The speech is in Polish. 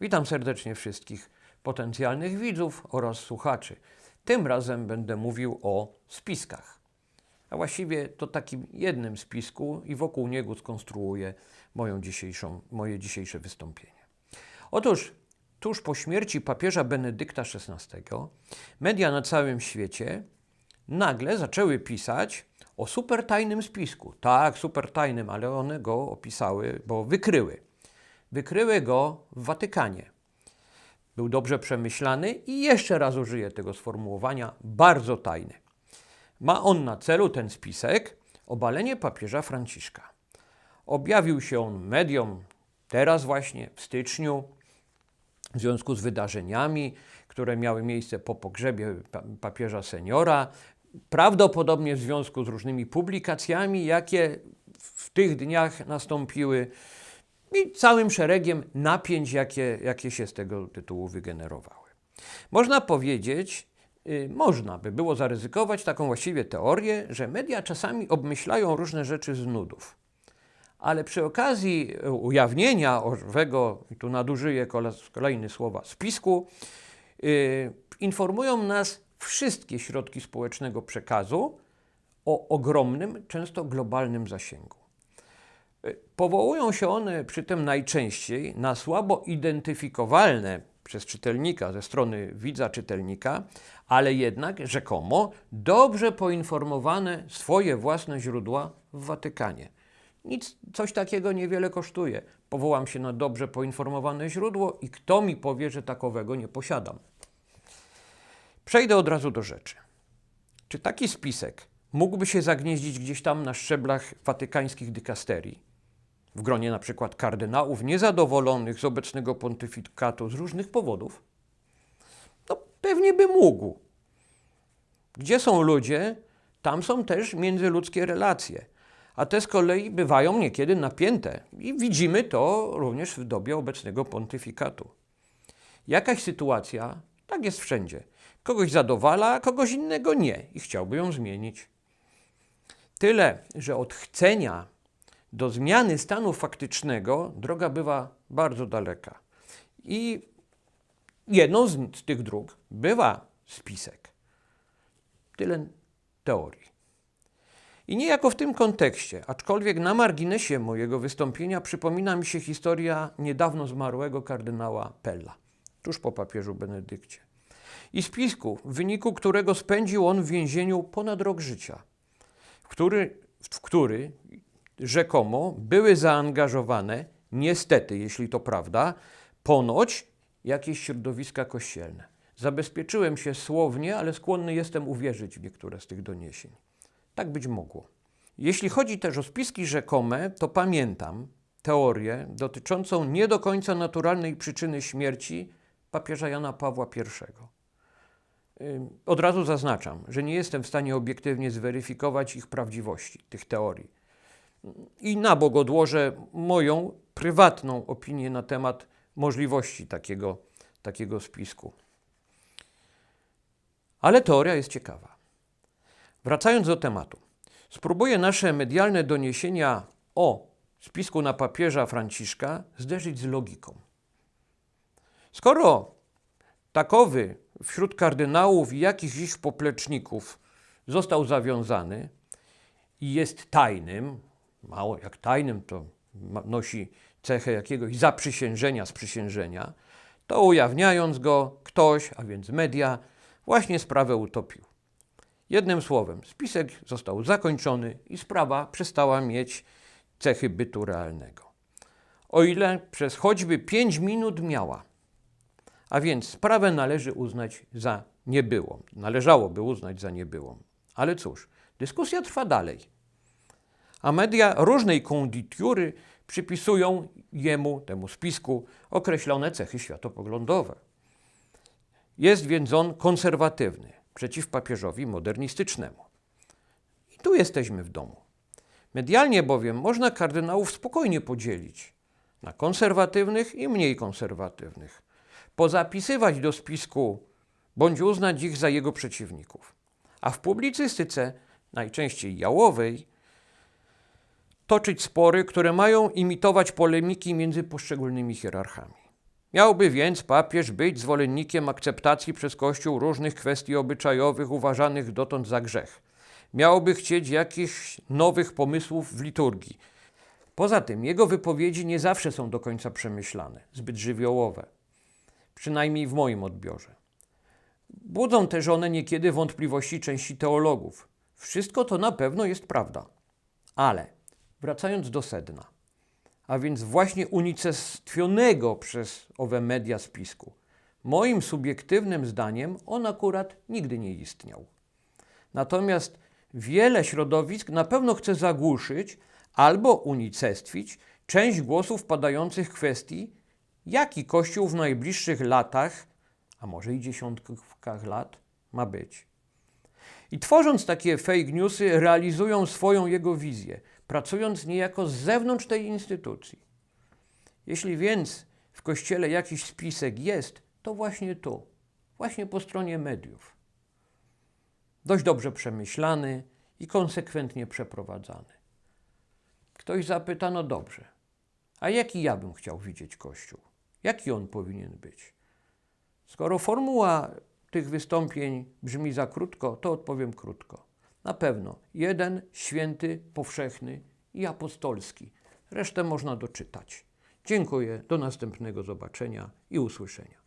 Witam serdecznie wszystkich potencjalnych widzów oraz słuchaczy. Tym razem będę mówił o spiskach. A właściwie to takim jednym spisku i wokół niego skonstruuję moją dzisiejszą, moje dzisiejsze wystąpienie. Otóż tuż po śmierci papieża Benedykta XVI media na całym świecie nagle zaczęły pisać o supertajnym spisku. Tak, supertajnym, ale one go opisały, bo wykryły. Wykryły go w Watykanie. Był dobrze przemyślany i jeszcze raz użyję tego sformułowania bardzo tajny. Ma on na celu ten spisek obalenie papieża Franciszka. Objawił się on mediom teraz właśnie w styczniu w związku z wydarzeniami, które miały miejsce po pogrzebie pa- papieża seniora, prawdopodobnie w związku z różnymi publikacjami, jakie w tych dniach nastąpiły i całym szeregiem napięć, jakie, jakie się z tego tytułu wygenerowały. Można powiedzieć, y, można by było zaryzykować taką właściwie teorię, że media czasami obmyślają różne rzeczy z nudów. Ale przy okazji y, ujawnienia owego, tu nadużyję kole- kolejny słowa, spisku, y, informują nas wszystkie środki społecznego przekazu o ogromnym, często globalnym zasięgu. Powołują się one przy tym najczęściej na słabo identyfikowalne przez czytelnika ze strony widza czytelnika, ale jednak rzekomo dobrze poinformowane swoje własne źródła w Watykanie. Nic, coś takiego niewiele kosztuje. Powołam się na dobrze poinformowane źródło i kto mi powie, że takowego nie posiadam. Przejdę od razu do rzeczy. Czy taki spisek mógłby się zagnieździć gdzieś tam na szczeblach watykańskich dykasterii? W gronie na przykład kardynałów niezadowolonych z obecnego pontyfikatu z różnych powodów? No pewnie by mógł. Gdzie są ludzie, tam są też międzyludzkie relacje. A te z kolei bywają niekiedy napięte i widzimy to również w dobie obecnego pontyfikatu. Jakaś sytuacja, tak jest wszędzie. Kogoś zadowala, a kogoś innego nie i chciałby ją zmienić. Tyle, że od chcenia do zmiany stanu faktycznego droga bywa bardzo daleka. I jedną z, tych dróg bywa spisek. Tyle teorii. I niejako w tym kontekście, aczkolwiek na marginesie mojego wystąpienia przypomina mi się historia niedawno zmarłego kardynała Pella, tuż po papieżu Benedykcie. I spisku, w wyniku którego spędził on w więzieniu ponad rok życia, w który, w który rzekomo były zaangażowane, niestety, jeśli to prawda, ponoć jakieś środowiska kościelne. Zabezpieczyłem się słownie, ale skłonny jestem uwierzyć w niektóre z tych doniesień. Tak być mogło. Jeśli chodzi też o spiski rzekome, to pamiętam teorię dotyczącą nie do końca naturalnej przyczyny śmierci papieża Jana Pawła I. Od razu zaznaczam, że nie jestem w stanie obiektywnie zweryfikować ich prawdziwości, tych teorii. I na bok odłożę moją prywatną opinię na temat możliwości takiego, takiego spisku. Ale teoria jest ciekawa. Wracając do tematu, spróbuję nasze medialne doniesienia o spisku na papieża Franciszka zderzyć z logiką. Skoro takowy wśród kardynałów i jakichś ich popleczników został zawiązany i jest tajnym, mało jak tajnym, to nosi cechę jakiegoś zaprzysiężenia, sprzysiężenia, to ujawniając go, ktoś, a więc media, właśnie sprawę utopił. Jednym słowem, spisek został zakończony i sprawa przestała mieć cechy bytu realnego. O ile przez choćby 5 minut miała, a więc sprawę należy uznać za niebyłą. Należałoby uznać za niebyłą. Ale cóż, dyskusja trwa dalej. A media różnej konditury przypisują jemu, temu spisku, określone cechy światopoglądowe. Jest więc on konserwatywny, przeciw papieżowi modernistycznemu. I tu jesteśmy w domu. Medialnie bowiem można kardynałów spokojnie podzielić na konserwatywnych i mniej konserwatywnych, pozapisywać do spisku bądź uznać ich za jego przeciwników. A w publicystyce, najczęściej jałowej, toczyć spory, które mają imitować polemiki między poszczególnymi hierarchami. Miałby więc papież być zwolennikiem akceptacji przez Kościół różnych kwestii obyczajowych uważanych dotąd za grzech. Miałby chcieć jakichś nowych pomysłów w liturgii. Poza tym jego wypowiedzi nie zawsze są do końca przemyślane, zbyt żywiołowe, przynajmniej w moim odbiorze. Budzą też one niekiedy wątpliwości części teologów. Wszystko to na pewno jest prawda. Ale wracając do sedna, a więc właśnie unicestwionego przez owe media spisku, moim subiektywnym zdaniem on akurat nigdy nie istniał. Natomiast wiele środowisk na pewno chce zagłuszyć albo unicestwić część głosów padających kwestii, jaki Kościół w najbliższych latach, a może i dziesiątkach lat, ma być. I tworząc takie fake newsy, realizują swoją jego wizję, pracując niejako z zewnątrz tej instytucji. Jeśli więc w kościele jakiś spisek jest, to właśnie tu, właśnie po stronie mediów. Dość dobrze przemyślany i konsekwentnie przeprowadzany. Ktoś zapyta, no dobrze, a jaki ja bym chciał widzieć Kościół? Jaki on powinien być? Skoro formuła tych wystąpień brzmi za krótko, to odpowiem krótko. Na pewno jeden, święty, powszechny i apostolski. Resztę można doczytać. Dziękuję, do następnego zobaczenia i usłyszenia.